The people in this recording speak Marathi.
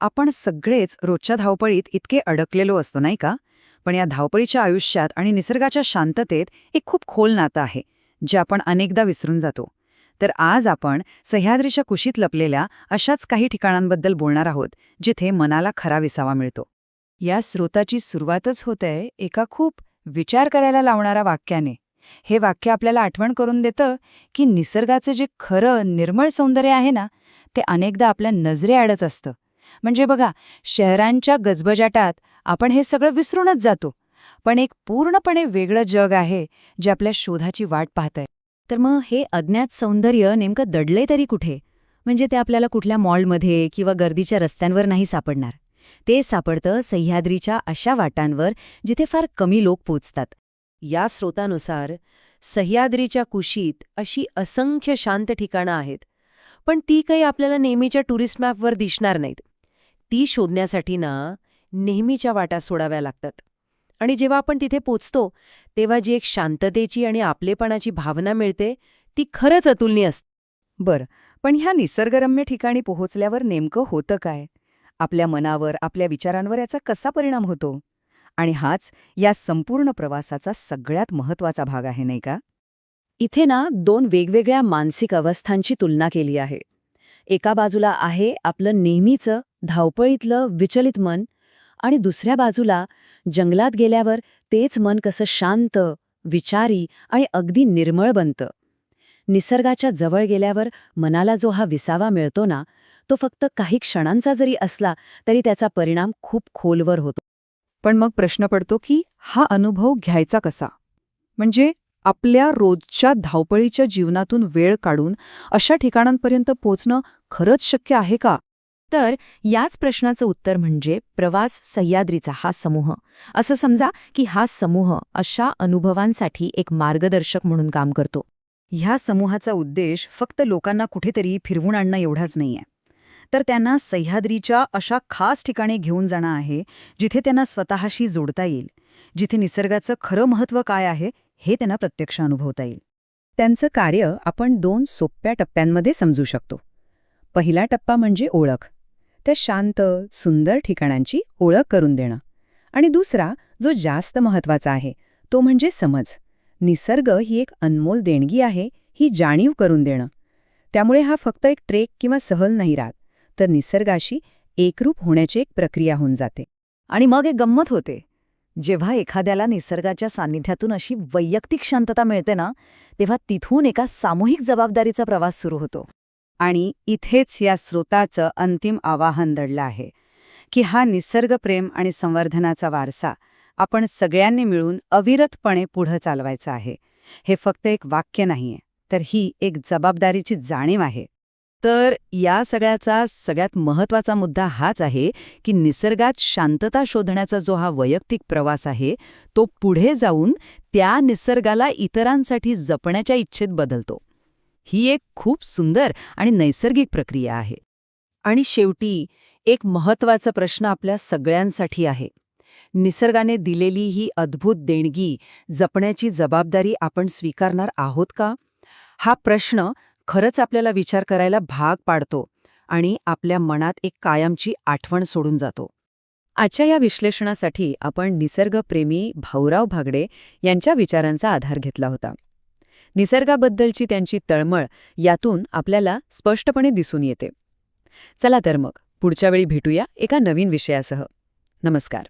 आपण सगळेच रोजच्या धावपळीत इतके अडकलेलो असतो नाही का? पण या धावपळीच्या आयुष्यात आणि निसर्गाच्या शांततेत एक खूप खोल नातं आहे जे आपण अनेकदा विसरून जातो. तर आज आपण सह्याद्रीच्या कुशीत लपलेल्या अशाच काही ठिकाणांबद्दल बोलणार आहोत जिथे मनाला खरा विसावा मिळतो. या स्रोताची सुरुवातच होते एका खूप विचार करायला लावणाऱ्या वाक्याने. हे वाक्य आपल्याला आठवण करून देतं की निसर्गाचं जे खरं निर्मळ सौंदर्य आहे ना ते अनेकदा आपल्या नजरेआडच असतं. म्हणजे बघा शहरांच्या गजबजाटात आपण हे सगळं विसरूनच जातो. पण एक पूर्णपणे वेगळं जग आहे जे आपल्या शोधाची वाट पाहतंय. तर मग हे अज्ञात सौंदर्य नेमकं दडले तरी कुठे? म्हणजे ते आपल्याला कुठल्या मॉलमध्ये किंवा गर्दीच्या रस्त्यांवर नाही सापडणार. ते सापडतं सह्याद्रीच्या अशा वाटांवर जिथे फार कमी लोक पोचतात. या स्रोतानुसार सह्याद्रीच्या कुशीत अशी असंख्य शांत ठिकाणं आहेत. पण ती काही आपल्याला नेहमीच्या टुरिस्ट मॅपवर दिसणार नाहीत. ती शोधण्यासाठी ना नेहमीच्या वाटा सोडाव्या लागतात. आणि जेव्हा आपण तिथे पोचतो तेव्हा जी एक शांततेची आणि आपलेपणाची भावना मिळते ती खरंच अतुलनीय असते बरं पण ह्या निसर्गरम्य ठिकाणी पोहोचल्यावर नेमकं होतं काय? आपल्या मनावर आपल्या विचारांवर याचा कसा परिणाम होतो? आणि हाच या संपूर्ण प्रवासाचा सगळ्यात महत्त्वाचा भाग आहे नाही का? इथे ना दोन वेगवेगळ्या मानसिक अवस्थांची तुलना केली आहे. एका बाजूला आहे आपलं नेहमीचं धावपळीतलं विचलित मन आणि दुसऱ्या बाजूला जंगलात गेल्यावर तेच मन कसं शांत विचारी आणि अगदी निर्मळ बनतं. निसर्गाच्या जवळ गेल्यावर मनाला जो हा विसावा मिळतो ना तो फक्त काही क्षणांचा जरी असला तरी त्याचा परिणाम खूप खोलवर होतो. पण मग प्रश्न पडतो की हा अनुभव घ्यायचा कसा? म्हणजे आपल्या रोजच्या धावपळीच्या जीवनातून वेळ काढून अशा ठिकाणांपर्यंत पोचणं खरंच शक्य आहे का? तर याच प्रश्नाचं उत्तर म्हणजे प्रवास सह्याद्रीचा हा समूह. असं समजा की हा समूह अशा अनुभवांसाठी एक मार्गदर्शक म्हणून काम करतो. ह्या समूहाचा उद्देश फक्त लोकांना कुठेतरी फिरवून आणणं एवढाच नाहीये. तर त्यांना सह्याद्रीच्या अशा खास ठिकाणी घेऊन जाणं आहे जिथे त्यांना स्वतःशी जोडता येईल. जिथे निसर्गाचं खरं महत्त्व काय आहे हे त्यांना प्रत्यक्ष अनुभवता येईल. त्यांचं कार्य आपण दोन सोप्या टप्प्यांमध्ये समजू शकतो. पहिला टप्पा म्हणजे ओळख. त्या शांत सुंदर ठिकाणांची ओळख करून देणं. आणि दुसरा जो जास्त महत्त्वाचा आहे तो म्हणजे समज. निसर्ग ही एक अनमोल देणगी आहे ही जाणीव करून देणं. त्यामुळे हा फक्त एक ट्रेक किंवा सहल नाही राहत तर निसर्गाशी एकरूप होण्याची एक प्रक्रिया होऊन जाते. आणि मग एक गंमत होते. जेव्हा एखाद्याला निसर्गाच्या सान्निध्यातून अशी वैयक्तिक शांतता मिळते ना तेव्हा तिथून एका सामूहिक जबाबदारीचा प्रवास सुरू होतो. आणि इथेच या स्रोताचं अंतिम आवाहन दडलं आहे की हा निसर्गप्रेम आणि संवर्धनाचा वारसा आपण सगळ्यांनी मिळून अविरतपणे पुढं चालवायचा आहे. हे फक्त एक वाक्य नाहीये तर ही एक जबाबदारीची जाणीव आहे. तर या सगळ्याचा सगळ्यात महत्त्वाचा मुद्दा हाच आहे की निसर्गात शांतता शोधण्याचा जो हा वैयक्तिक प्रवास आहे तो पुढे जाऊन त्या निसर्गाला इतरांसाठी जपण्याच्या इच्छेत बदलतो. ही एक खूप सुंदर आणि नैसर्गिक प्रक्रिया आहे. आणि शेवटी एक महत्त्वाचा प्रश्न आपल्या सगळ्यांसाठी आहे. निसर्गाने दिलेली ही अद्भुत देणगी जपण्याची जबाबदारी आपण स्वीकारणार आहोत का? हा प्रश्न खरंच आपल्याला विचार करायला भाग पाडतो आणि आपल्या मनात एक कायमची आठवण सोडून जातो. आजच्या या विश्लेषणासाठी आपण निसर्गप्रेमी भाऊराव भागडे यांच्या विचारांचा आधार घेतला होता. निसर्गाबद्दलची त्यांची तळमळ यातून आपल्याला स्पष्टपणे दिसून येते. चला तर मग पुढच्या वेळी भेटूया एका नवीन विषयासह. नमस्कार.